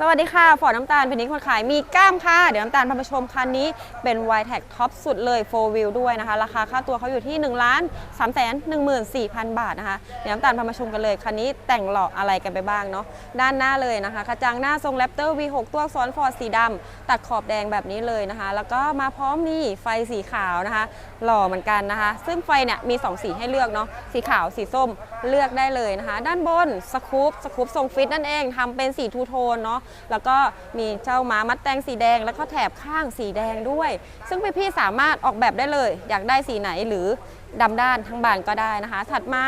สวัสดีค่ะ ฟอร์ดน้ำตาลเป็นนิคนขายมีก้ามค่ะ เดี๋ยวน้ำตาลพาไปชมคันนี้เป็น y t e c Top สุดเลย 4 Wheel ด้วยนะคะ ราคาค่าตัวเขาอยู่ที่1ล้าน3 1 4 0 0 0 บาทนะคะ เดี๋ยวน้ำตาลพามาชมกันเลย คันนี้แต่งหล่ออะไรกันไปบ้างเนาะ ด้านหน้าเลยนะคะกระจังหน้าทรงแรปเตอร์ V6 ตัวอักษรฟอร์ดสีดำตัดขอบแดงแบบนี้เลยนะคะ แล้วก็มาพร้อมนี่ไฟสีขาวนะคะ หล่อเหมือนกันนะคะ ซึ่งไฟเนี่ยมี 2 สีให้เลือกเนาะ สีขาว สีส้ม เลือกได้เลยนะคะ ด้านบนสคูปสคูปทรงฟิตนั่นเองทำเป็นสีทูโทนเนาะแล้วก็มีเจ้าม้ามัดแตงสีแดง แล้วก็แถบข้างสีแดงด้วย ซึ่งพี่ๆสามารถออกแบบได้เลย อยากได้สีไหนหรือดำด้านทั้งบานก็ได้นะคะ ถัดมา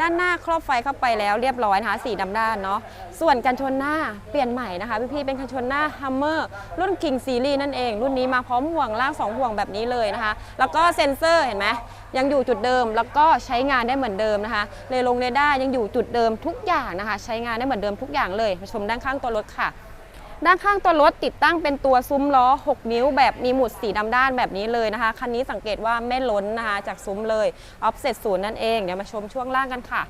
ด้านหน้าครอบไฟเข้าไปแล้วเรียบร้อยนะคะสีดำด้านเนาะส่วนกันชนหน้าเปลี่ยนใหม่นะคะพี่ๆเป็นกันชนหน้า Hummer รุ่น King Series นั่นเอง รุ่นนี้มาพร้อมห่วงล่าง 2 ห่วงแบบนี้เลยนะคะ แล้วก็เซ็นเซอร์เห็นไหมยังอยู่จุดเดิมแล้วก็ใช้งานได้เหมือนเดิมนะคะเรลงเรดาร์ยังอยู่จุดเดิมทุกอย่างนะคะ ใช้งานได้เหมือนเดิมทุกอย่างเลยมาชมด้านข้างตัวรถค่ะ ด้านข้างตัวรถติดตั้งเป็นตัวซุ้มล้อ 6 นิ้ว แบบมีหมุดสีดำด้านแบบนี้เลยนะคะ คันนี้สังเกตว่าไม่ล้นนะคะจากซุ้มเลยออฟเซ็ตศูนย์นั่นเอง เดี๋ยวมาชมช่วงล่างกันค่ะ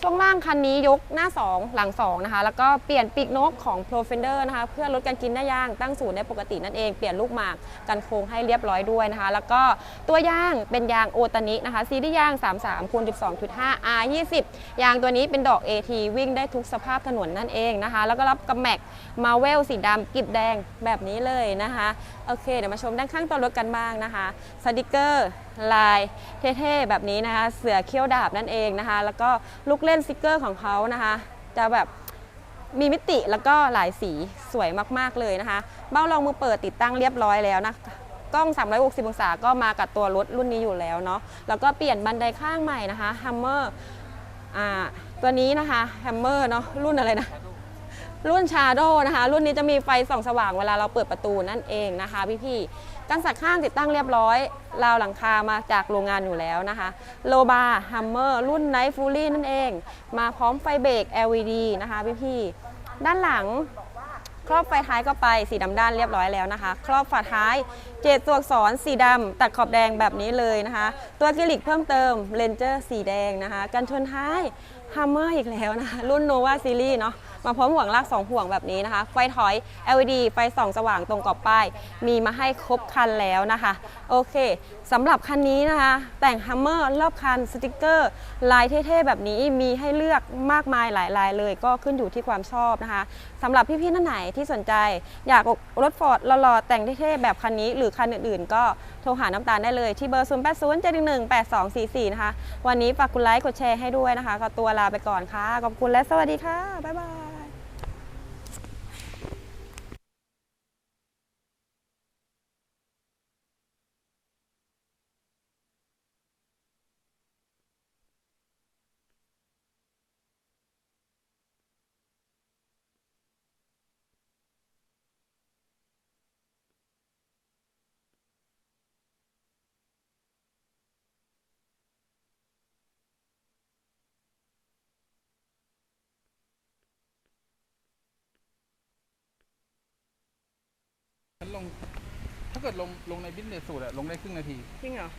ช่วงล่างคันนี้ยกหน้า 2 หลัง 2 นะคะ แล้วก็เปลี่ยนปีกนกของ Pro Fender นะคะ เพื่อลดการกินหน้ายางตั้งศูนย์ได้ปกตินั่นเองเปลี่ยนลูกหมากกันโค้งให้เรียบร้อยด้วยนะคะ แล้วก็ตัวยางเป็นยางโอตานินะคะซีรีส์ยาง 33คูณ12.5 R 20ยางตัวนี้เป็นดอก AT วิ่งได้ทุกสภาพถนนนั่นเองนะคะ แล้วก็รับกับแม็กมาเวลสีดำกิบแดงแบบนี้เลยนะคะโอเคเดี๋ยวมาชมด้านข้างตัวรถกันบ้างนะคะสติกเกอร์ลายเท่ๆแบบนี้นะคะ เสือเขี้ยวดาบนั่นเองนะคะ แล้วก็ลูกเล่นสติกเกอร์ของเขานะคะ จะแบบมีมิติแล้วก็หลายสีสวยมากๆเลยนะคะ เบ้ารองมือเปิดติดตั้งเรียบร้อยแล้วนะกล้อง 360 องศาก็มากับตัวรถรุ่นนี้อยู่แล้วเนาะแล้วก็เปลี่ยนบันไดข้างใหม่นะคะ Hammer อ่าตัวนี้นะคะ Hammer เนาะรุ่นอะไรนะ รุ่นชาโดนะคะ รุ่นนี้จะมีไฟส่องสว่างเวลาเราเปิดประตูนั่นเองนะคะพี่ๆกันสักข้างติดตั้งเรียบร้อย ราวหลังคามาจากโรงงานอยู่แล้วนะคะ โลบาฮัมเมอร์รุ่นไนท์ฟูลี่นั่นเอง มาพร้อมไฟเบรก LED นะคะพี่ๆด้านหลังครอบไฟท้ายก็ไปสีดำด้านเรียบร้อยแล้วนะคะ ครอบฝาท้ายเจ็ดตัวอักษรสีดำตัดขอบแดงแบบนี้เลยนะคะ ตัวกิลิกเพิ่มเติมเลนเจอร์สีแดงนะคะ กันชนท้าย ฮัมเมอร์อีกแล้วนะคะ รุ่น Nova Series เนาะมาพร้อมห่วงลาก 2 ห่วงแบบนี้นะคะ ไฟถอย LED ไฟส่องสว่างตรงกรอบป้าย มีมาให้ครบคันแล้วนะคะ โอเคสำหรับคันนี้นะคะ แต่งฮัมเมอร์รอบคันสติกเกอร์ ลายเท่ๆ แบบนี้มีให้เลือกมากมายหลายลายเลย ก็ขึ้นอยู่ที่ความชอบนะคะสำหรับพี่ๆท่านไหนที่สนใจ อยากรถฟอร์ดหล่อๆแต่งเท่ๆ แบบคันนี้หรือคันอื่นๆ ก็โทรหาน้ำตาลได้เลยที่เบอร์ 0 8 0 7 1 1 8 2 4 4 นะคะ วันนี้ฝากกดไลค์กดแชร์ให้ด้วยนะคะก็ตัวลาไปก่อนค่ะ ขอบคุณและสวัสดีค่ะ บ๊ายบาย ฉัน ลง ถ้าเกิดลงลงในบิสเนสสูตรอะลงได้ครึ่งนาที จริงเหรอ